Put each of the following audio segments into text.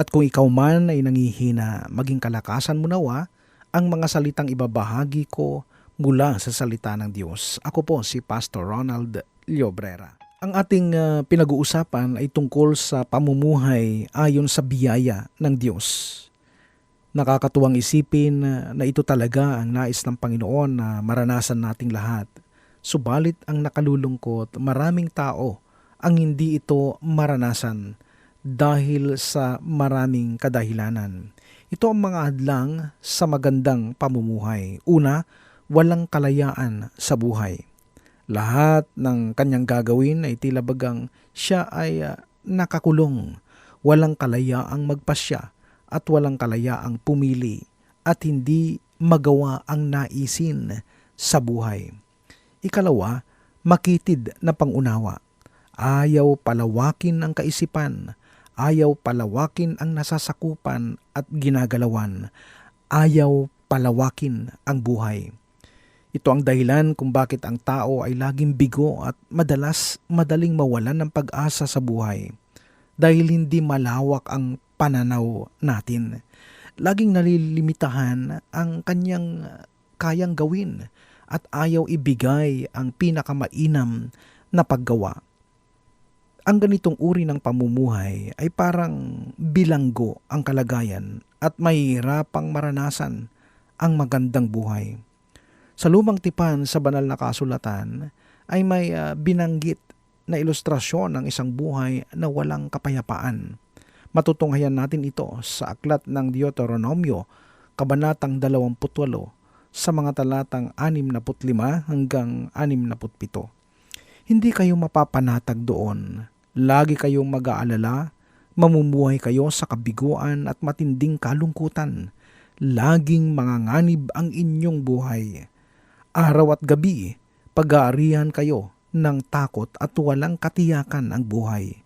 At kung ikaw man ay nangihina, maging kalakasan mo nawa ang mga salitang ibabahagi ko mula sa salita ng Diyos. Ako po si Pastor Ronald Llobrera. Ang ating ah, pinag-uusapan ay tungkol sa pamumuhay ayon sa biyaya ng Diyos. Nakakatuwang isipin na ito talaga ang nais ng Panginoon na maranasan nating lahat. Subalit ang nakalulungkot, maraming tao ang hindi ito maranasan dahil sa maraming kadahilanan. Ito ang mga hadlang sa magandang pamumuhay. Una, walang kalayaan sa buhay. Lahat ng kanyang gagawin ay tila bagang siya ay ah, nakakulong. Walang kalayaang magpasya at walang kalayaang pumili at hindi magawa ang naisin sa buhay. Ikalawa, makitid na pangunawa. Ayaw palawakin ang kaisipan, ayaw palawakin ang nasasakupan at ginagalawan, ayaw palawakin ang buhay. Ito ang dahilan kung bakit ang tao ay laging bigo at madalas madaling mawalan ng pag-asa sa buhay dahil hindi malawak ang pananaw natin. Laging nalilimitahan ang kanyang kayang gawin at ayaw ibigay ang pinakamainam na paggawa. Ang ganitong uri ng pamumuhay ay parang bilanggo ang kalagayan at mahihirapang maranasan ang magandang buhay. Sa lumang tipan sa banal na kasulatan ay may ah, binanggit na ilustrasyon ng isang buhay na walang kapayapaan. Matutunghayan natin ito sa aklat ng Deuteronomio, Kabanatang 28, sa mga talatang 65 hanggang 67. Hindi kayo mapapanatag doon. Lagi kayong mag-aalala, mamumuhay kayo sa kabiguan at matinding kalungkutan. Laging manganganib ang inyong buhay. Araw at gabi, pag-aarihan kayo ng takot at walang katiyakan ang buhay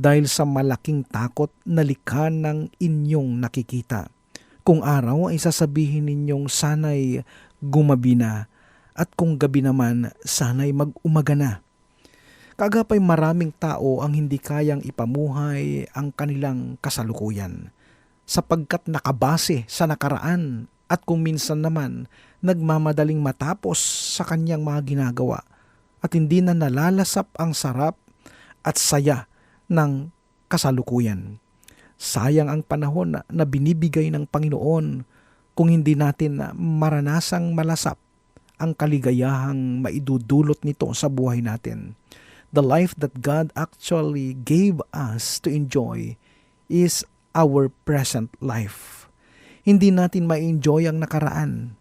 dahil sa malaking takot na likha ng inyong nakikita. Kung araw ay sasabihin ninyong sana'y gumabi na at kung gabi naman sana'y mag-umaga na. Kagapay maraming tao ang hindi kayang ipamuhay ang kanilang kasalukuyan sapagkat nakabase sa nakaraan at kung minsan naman nagmamadaling matapos sa kanyang mga ginagawa at hindi na nalalasap ang sarap at saya ng kasalukuyan. Sayang ang panahon na, binibigay ng Panginoon kung hindi natin na maranasang malasap ang kaligayahang maidudulot nito sa buhay natin. The life that God actually gave us to enjoy is our present life. Hindi natin ma-enjoy ang nakaraan.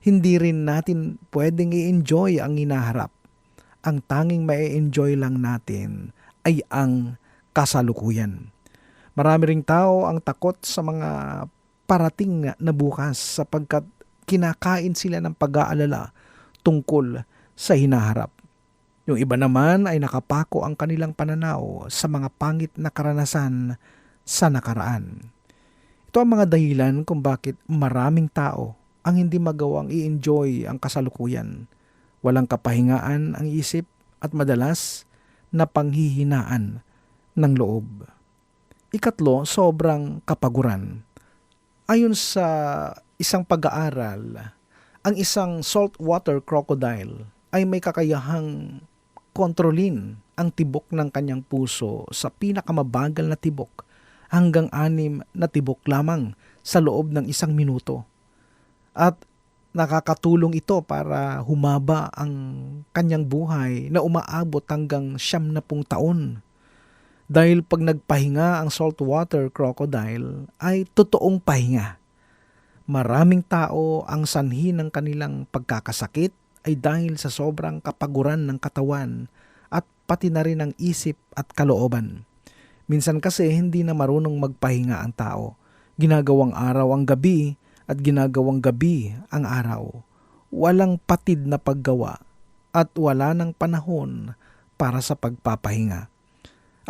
Hindi rin natin pwedeng i-enjoy ang hinaharap. Ang tanging ma-enjoy lang natin ay ang kasalukuyan. Marami ring tao ang takot sa mga parating na bukas sapagkat kinakain sila ng pag-aalala tungkol sa hinaharap. Yung iba naman ay nakapako ang kanilang pananaw sa mga pangit na karanasan sa nakaraan. Ito ang mga dahilan kung bakit maraming tao ang hindi magawang i-enjoy ang kasalukuyan. Walang kapahingaan ang isip at madalas na panghihinaan ng loob. Ikatlo, sobrang kapaguran. Ayon sa isang pag-aaral, ang isang saltwater crocodile ay may kakayahang kontrolin ang tibok ng kanyang puso sa pinakamabagal na tibok hanggang anim na tibok lamang sa loob ng isang minuto. At nakakatulong ito para humaba ang kanyang buhay na umaabot hanggang siyam na pung taon. Dahil pag nagpahinga ang saltwater crocodile ay totoong pahinga. Maraming tao ang sanhi ng kanilang pagkakasakit ay dahil sa sobrang kapaguran ng katawan at pati na rin ng isip at kalooban. Minsan kasi hindi na marunong magpahinga ang tao. Ginagawang araw ang gabi at ginagawang gabi ang araw. Walang patid na paggawa at wala ng panahon para sa pagpapahinga.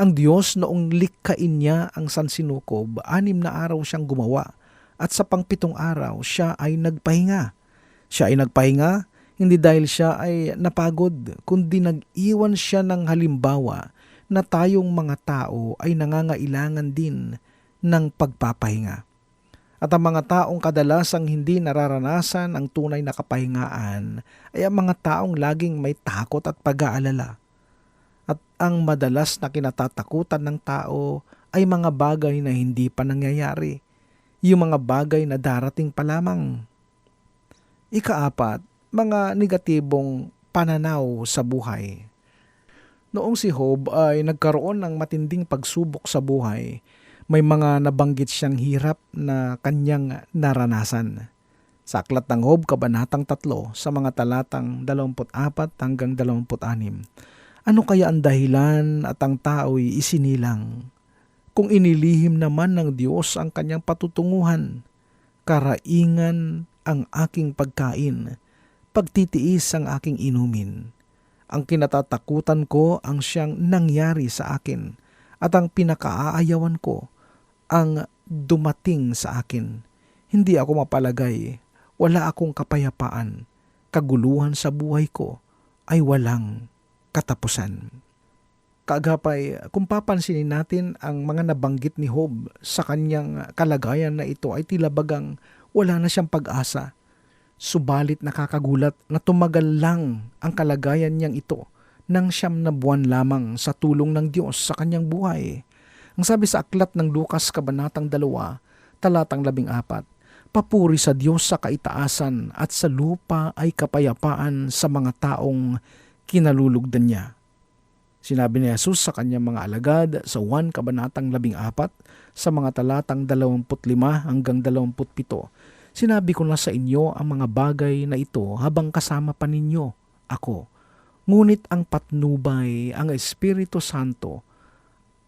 Ang Diyos noong likhain niya ang sansinukob, anim na araw siyang gumawa at sa pangpitong araw siya ay nagpahinga. Siya ay nagpahinga hindi dahil siya ay napagod, kundi nag-iwan siya ng halimbawa na tayong mga tao ay nangangailangan din ng pagpapahinga. At ang mga taong kadalasang hindi nararanasan ang tunay na kapahingaan ay ang mga taong laging may takot at pag-aalala. At ang madalas na kinatatakutan ng tao ay mga bagay na hindi pa nangyayari, yung mga bagay na darating pa lamang. Ikaapat, mga negatibong pananaw sa buhay. Noong si Job ay nagkaroon ng matinding pagsubok sa buhay, may mga nabanggit siyang hirap na kanyang naranasan. Sa Aklat ng Job, Kabanatang 3, sa mga talatang 24 hanggang 26. Ano kaya ang dahilan at ang tao'y isinilang? Kung inilihim naman ng Diyos ang kanyang patutunguhan, karaingan ang aking pagkain, pagtitiis ang aking inumin. Ang kinatatakutan ko ang siyang nangyari sa akin at ang pinakaaayawan ko ang dumating sa akin. Hindi ako mapalagay, wala akong kapayapaan, kaguluhan sa buhay ko ay walang katapusan. Kaagapay, kung papansinin natin ang mga nabanggit ni Job sa kanyang kalagayan na ito ay tila bagang wala na siyang pag-asa Subalit nakakagulat na tumagal lang ang kalagayan niyang ito nang siyam na buwan lamang sa tulong ng Diyos sa kanyang buhay. Ang sabi sa aklat ng Lukas Kabanatang 2, talatang 14, Papuri sa Diyos sa kaitaasan at sa lupa ay kapayapaan sa mga taong kinalulugdan niya. Sinabi ni Jesus sa kanyang mga alagad sa 1 Kabanatang 14 sa mga talatang 25 hanggang 27, Sinabi ko na sa inyo ang mga bagay na ito habang kasama pa ninyo ako. Ngunit ang patnubay, ang Espiritu Santo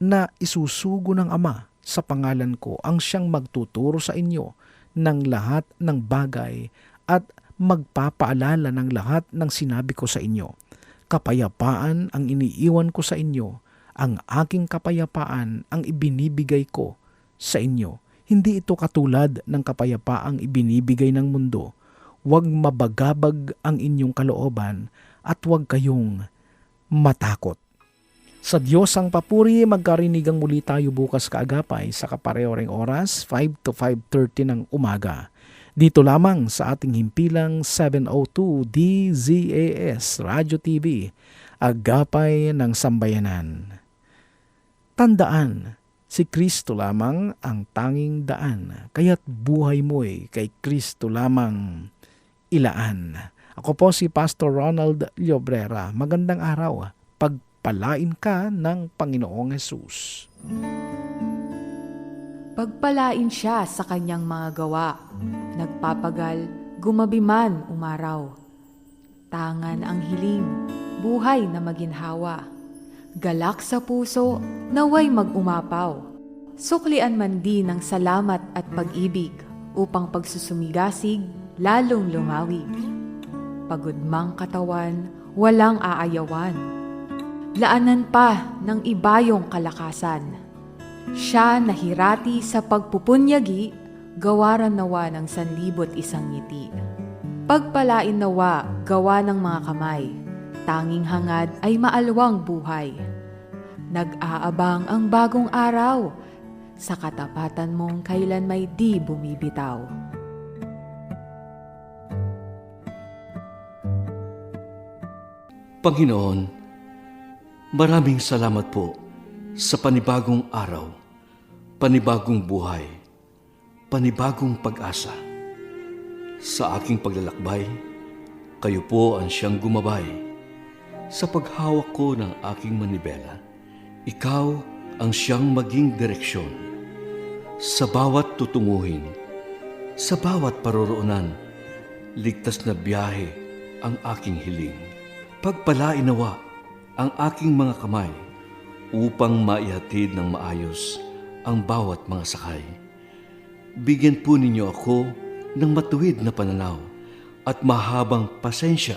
na isusugo ng Ama sa pangalan ko ang siyang magtuturo sa inyo ng lahat ng bagay at magpapaalala ng lahat ng sinabi ko sa inyo. Kapayapaan ang iniiwan ko sa inyo, ang aking kapayapaan ang ibinibigay ko sa inyo hindi ito katulad ng kapayapaang ibinibigay ng mundo. Huwag mabagabag ang inyong kalooban at huwag kayong matakot. Sa Diyos ang papuri, magkarinigang muli tayo bukas kaagapay sa kaparehoreng oras, 5 to 5.30 ng umaga. Dito lamang sa ating himpilang 702 DZAS Radio TV, Agapay ng Sambayanan. Tandaan, Si Kristo lamang ang tanging daan, kaya't buhay mo'y kay Kristo lamang ilaan. Ako po si Pastor Ronald Llobrera. Magandang araw. Pagpalain ka ng Panginoong Yesus. Pagpalain siya sa kanyang mga gawa. Nagpapagal, gumabi man umaraw. Tangan ang hiling, buhay na maginhawa galak sa puso, naway mag-umapaw. Suklian man din ng salamat at pag-ibig upang pagsusumigasig lalong lumawig. Pagod mang katawan, walang aayawan. Laanan pa ng ibayong kalakasan. Siya nahirati sa pagpupunyagi, gawaran nawa ng sanlibot isang ngiti. Pagpalain nawa, gawa ng mga kamay Tanging hangad ay maalwang buhay. Nag-aabang ang bagong araw, sa katapatan mong kailan may di bumibitaw. Panginoon, maraming salamat po sa panibagong araw, panibagong buhay, panibagong pag-asa. Sa aking paglalakbay, kayo po ang siyang gumabay sa paghawak ko ng aking manibela, ikaw ang siyang maging direksyon. Sa bawat tutunguhin, sa bawat paroroonan, ligtas na biyahe ang aking hiling. Pagpalainawa ang aking mga kamay upang maihatid ng maayos ang bawat mga sakay. Bigyan po ninyo ako ng matuwid na pananaw at mahabang pasensya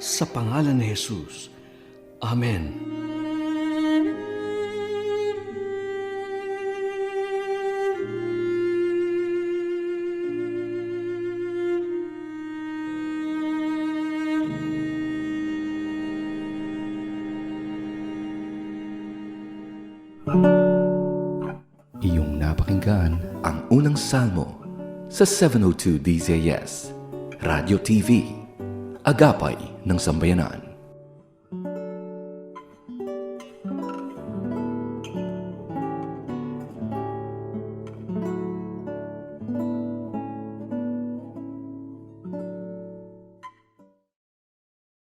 Sa pangalan ni Jesus, Amen. Iyong napakinggan ang unang salmo sa 702 DZS, Radio TV, Agapay ng Sambayanan.